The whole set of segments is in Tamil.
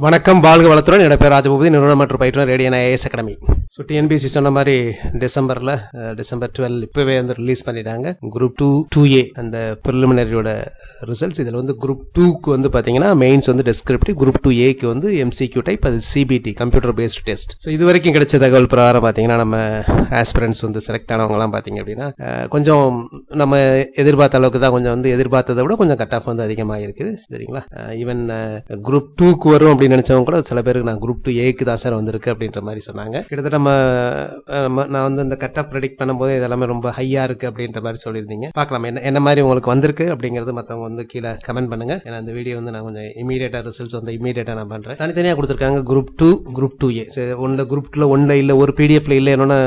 வணக்கம் வாழ்க வளத்துடன். என்னோட பேர் ராஜபூபதி. நிறுவனம் மற்றும் பயிற்றுனர் Radian IAS academy. So TNPSC சொன்ன மாதிரி டிசம்பரில் டிசம்பர் டுவெல் இப்போவே வந்து ரிலீஸ் பண்ணிட்டாங்க. குரூப் டூ டூ ஏ அந்த ப்ரிலிமினரியோட ரிசல்ட்ஸ் இதில் வந்து குரூப் டூக்கு வந்து பார்த்தீங்கன்னா மெயின்ஸ் வந்து டெஸ்கிரிப்டிவ் குரூப் டூ ஏக்கு வந்து எம்சிக்யூ டைப் அது CBT computer based test so இது வரைக்கும் கிடைச்ச தகவல் பிரகாரம் பார்த்தீங்கன்னா நம்ம ஆஸ்பிரன்ஸ் வந்து செலக்ட் ஆனவங்கலாம் பார்த்தீங்க அப்படின்னா கொஞ்சம் நம்ம எதிர்பார்த்த அளவுக்கு தான் கொஞ்சம் வந்து எதிர்பார்த்ததை விட கொஞ்சம் கட் ஆஃப் வந்து அதிகமாக இருக்குது. சரிங்களா? ஈவன் குரூப் டூக்கு வரும் அப்படின்னு நினச்சவங்க கூட சில பேருக்கு நான் குரூப் டூ ஏக்கு தான் சார் வந்திருக்கு அப்படின்ற மாதிரி சொன்னாங்க. கிட்டத்தட்ட நம்ம நம்ம- நான் வந்து இந்த கட் ஆஃப் ப்ரெடிக்ட் பண்ணும்போது இதெல்லாமே ரொம்ப ஹையா இருக்கு அப்படின்ற மாதிரி சொல்லியிருந்தீங்க. பார்க்கலாம் என்ன என்ன மாதிரி உங்களுக்கு வந்திருக்கு அப்படிங்கிறது மற்றவங்க வந்து கீழே கமெண்ட் பண்ணுங்க. ஏன்னா அந்த வீடியோ வந்து நான் கொஞ்சம் இமீடியட்டா ரிசல்ட்ஸ் வந்து இமீடியட்டா நான் பண்றேன். தனித்தனியாக கொடுத்துருக்காங்க group two group two A. ஒன்ல குரூப் டூல ஒன்ல இல்ல ஒரு பிடிஎஃப்ல இல்லைன்னா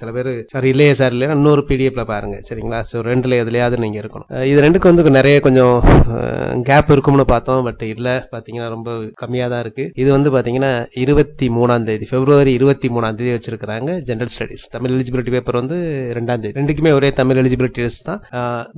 சில பேர் சார் இல்லையே சார் இல்லையா இன்னொரு பிடிஎஃப்ல பாருங்க. சரிங்களா? ஸோ ரெண்டுல எதுலையாவது நீங்க இருக்கணும். இது ரெண்டுக்கு வந்து நிறைய கொஞ்சம் கேப் இருக்கும்னு பார்த்தோம். பட் இல்ல பாத்தீங்கன்னா ரொம்ப கம்மியா தான் இருக்கு. இது வந்து பாத்தீங்கன்னா இருபத்தி மூணாம் தேதி பிப்ரவரி இருபத்தி மூணாம் தேதி வச்சிருக்காங்க general studies Tamil eligibility paper வந்து ரெண்டாம் தேதி ரெண்டுக்குமே ஒரே தமிழ் எலிஜிபிலிட்டி டெஸ்ட் தான்.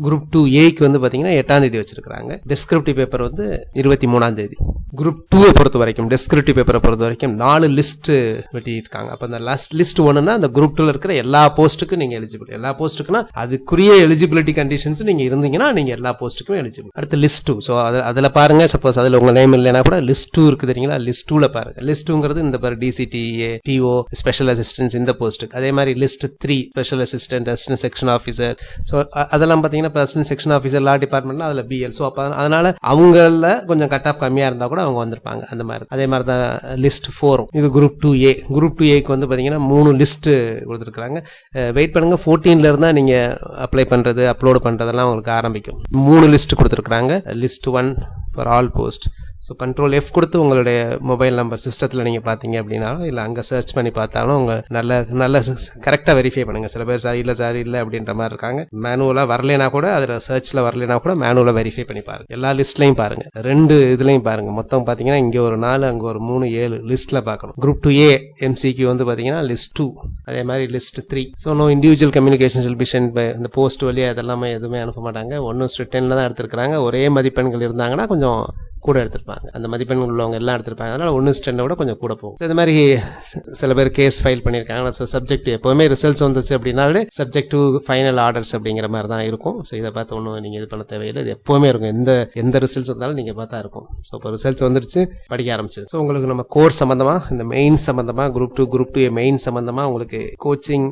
குரூப் டூ ஏக்கு வந்து பார்த்தீங்கன்னா எட்டாம் தேதி வச்சிருக்கிறாங்க. டிஸ்கிரிப்டிவ் பேப்பர் வந்து இருபத்தி மூணாம் தேதி. குரூப் டூவை பொறுத்த வரைக்கும் டெஸ்கிரிப்டிவ் பேப்பரை பொறுத்த வரைக்கும் நாலு லிஸ்ட் வெட்டியிருக்காங்க. அப்போ அந்த லாஸ்ட் லிஸ்ட் ஒன்றுனா அந்த குரூப் டூவில் இருக்கிற எல்லா போஸ்ட்டுக்கும் நீங்கள் எலிஜிபிள் எல்லா போஸ்ட்டுக்குன்னா அதுக்குரிய எலிஜிபிலிட்டி கண்டிஷன்ஸ் நீங்கள் இருந்தீங்கன்னா நீங்கள் எல்லா போஸ்ட்டுக்கும் எலிஜிபிள் அடுத்து லிஸ்ட் டூ ஸோ அதில் பாருங்கள் சப்போஸ் அதில் உங்கள் நேம் இல்லைனா கூட லிஸ்ட் டூ இருக்குது தெரியுங்களா? லிஸ்ட் டூவில் பாருங்கள் லிஸ்ட் டூங்கிறது இந்த பாரு டிசிடிஏ டிஓ ஸ்பெஷல் அசிஸ்டன்ஸ் இந்த போஸ்ட்டுக்கு அதே மாதிரி list three special assistant assistant section officer so அதெல்லாம் பார்த்தீங்கன்னா இப்போ அசிஸ்டன்ட் செக்ஷன் ஆஃபீஸர் லா டிபார்ட்மெண்ட்னா அதில் பிஎல் ஸோ அப்போ அதனால் அவங்கள கொஞ்சம் கட் ஆஃப் கம்மியாக இருந்தால் கூட அவங்க வந்திருப்பாங்க. அந்த மாதிரி. அதே மாதிரி தான் லிஸ்ட் ஃபோரும் இது group two A group two ஏக்கு வந்து பார்த்தீங்கன்னா மூணு லிஸ்ட்டு கொடுத்துருக்குறாங்க. வெயிட் பண்ணுங்க. 14 ல இருந்தா நீங்க அப்ளை பண்ணுறது அப்லோடு பண்ணுறதெல்லாம் உங்களுக்கு ஆரம்பிக்கும். மூணு லிஸ்ட் கொடுத்துருக்குறாங்க. List one for all post so control F கொடுத்து உங்களுடைய மொபைல் நம்பர் சிஸ்டத்தில் நீங்கள் பார்த்தீங்க அப்படின்னாலும் இல்லை அங்கே சர்ச் பண்ணி பார்த்தாலும் உங்கள் நல்ல நல்ல கரெக்டாக வெரிஃபை பண்ணுங்கள் சில பேர் சார் இல்லை சார் இல்லை அப்படின்ற மாதிரி இருக்காங்க. மேனுவலாக வரலைனா கூட அதில் சர்ச்சில் வரலனா கூட மேனுவலாக வெரிஃபை பண்ணி பாருங்க. எல்லா லிஸ்ட்லையும் பாருங்கள் ரெண்டு இதுலையும் பாருங்கள் மொத்தம் பார்த்தீங்கன்னா இங்கே ஒரு நாலு அங்கே ஒரு மூணு ஏழு லிஸ்ட்டில் பார்க்கணும். குரூப் டூ ஏ எம்சிக்கு வந்து பார்த்தீங்கன்னா லிஸ்ட் டூ அதே மாதிரி list three so no individual communication will be sent by இந்த போஸ்ட் வழியாக அதெல்லாமே எதுவுமே அனுப்ப மாட்டாங்க. ஒன்றும் ரிட்டனில் தான் எடுத்துருக்காங்க ஒரே மதிப்பெண்கள் இருந்தாங்கன்னா கொஞ்சம் கூட எடுத்திருப்பாங்க. அந்த மதிப்பெண்கள் உள்ளவங்க எல்லாம் எடுத்திருப்பாங்க. அதனால ஒன்று ஸ்டெண்டை விட கொஞ்சம் கூட போகும். So, இந்த மாதிரி சில பேர் கேஸ் ஃபைல் பண்ணியிருக்காங்க. ஸோ சப்ஜெக்ட் எப்போவுமே ரிசல்ட்ஸ் வந்துச்சு அப்படின்னாலே சப்ஜெக்ட் டு ஃபைனல் ஆர்டர்ஸ் அப்படிங்கிற மாதிரி தான் இருக்கும். ஸோ இதை பார்த்து ஒன்றும் நீங்கள் இது பண்ண தேவையில்லை. இது எப்போவுமே இருக்கும். எந்த எந்த ரிசல்ட்ஸ் வந்தாலும் நீங்கள் பார்த்தா இருக்கும். ஸோ இப்போ ரிசல்ட்ஸ் வந்துருச்சு படிக்க ஆரம்பிச்சு ஸோ உங்களுக்கு நம்ம கோர்ஸ் சம்மந்தமாக இந்த மெயின் சம்மந்தமாக group two group two main சம்மந்தமாக உங்களுக்கு கோச்சிங்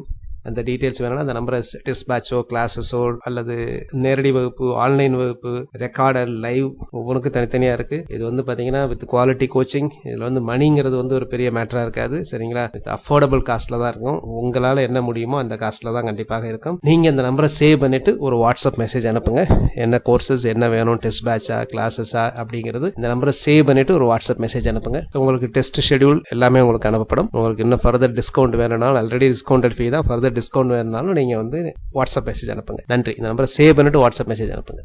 அந்த டீட்டெயில்ஸ் வேணும்னா அந்த நம்பரை டெஸ்ட் பேட்சோ கிளாஸஸோ அல்லது நேரடி வகுப்பு ஆன்லைன் வகுப்பு ரெக்கார்டர் லைவ் ஒவ்வொன்றுக்கும் தனித்தனியாக இருக்கு. இது வந்து பார்த்தீங்கன்னா வித் குவாலிட்டி கோச்சிங் இதில் வந்து மணிங்கிறது வந்து ஒரு பெரிய மேட்டராக இருக்காது. சரிங்களா? வித் அஃபோர்டபுள் காஸ்ட்டில் தான் இருக்கும். உங்களால் என்ன முடியுமோ அந்த காஸ்ட்டில் தான் கண்டிப்பாக இருக்கும். நீங்கள் இந்த நம்பரை சேவ் பண்ணிட்டு ஒரு வாட்ஸ்அப் மெசேஜ் அனுப்புங்க. என்ன கோர்சஸ் என்ன வேணும் டெஸ்ட் பேட்சா கிளாஸஸா அப்படிங்கிறது இந்த நம்பரை சேவ் பண்ணிட்டு ஒரு வாட்ஸ்அப் மெசேஜ் அனுப்புங்க. உங்களுக்கு டெஸ்ட் ஷெடியூல் எல்லாமே உங்களுக்கு அனுப்பப்படும். உங்களுக்கு இன்னும் ஃபர்தர் டிஸ்கவுண்ட் வேணும்னாலும் ஆல்ரெடி டிஸ்கவுண்டட் ஃபீ தான். ஃபர்தர் டிஸ்கவுண்ட் வேணுனாலும் நீங்கள் வந்து வாட்ஸ்அப் மெசேஜ் அனுப்புங்க. நன்றி. இந்த நம்பரை சேவ் பண்ணிட்டு வாட்ஸ்அப் மெசேஜ் அனுப்புங்க.